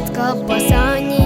квітка в.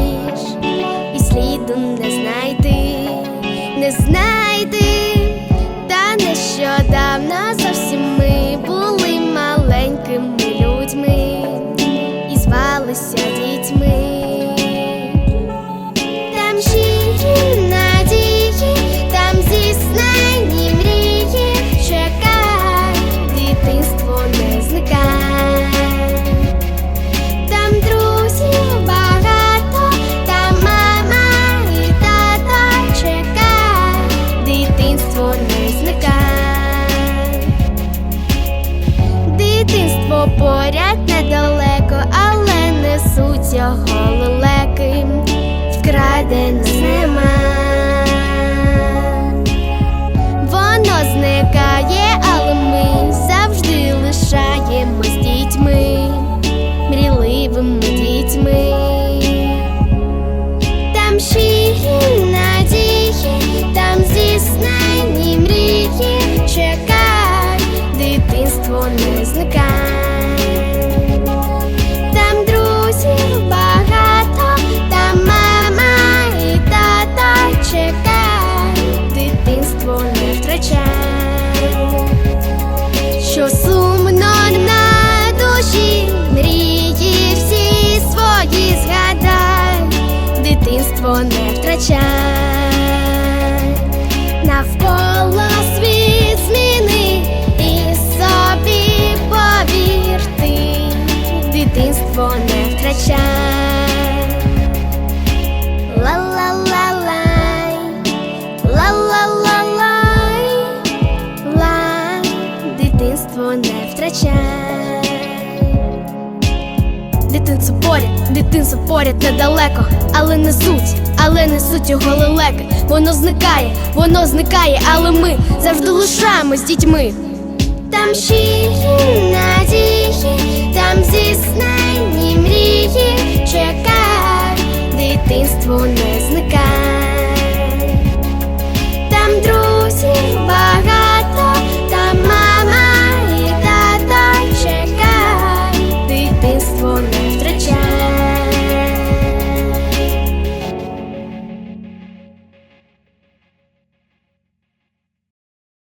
не зникає, дитинство поряд. втрачай Дитинство поряд, дитинце поряд недалеко, але не суть, але не суть його лелеки. Воно зникає, воно зникає, але ми завжди лишаємось дітьми. Там щирі надії, там зіснені мрії, чекають дитинство.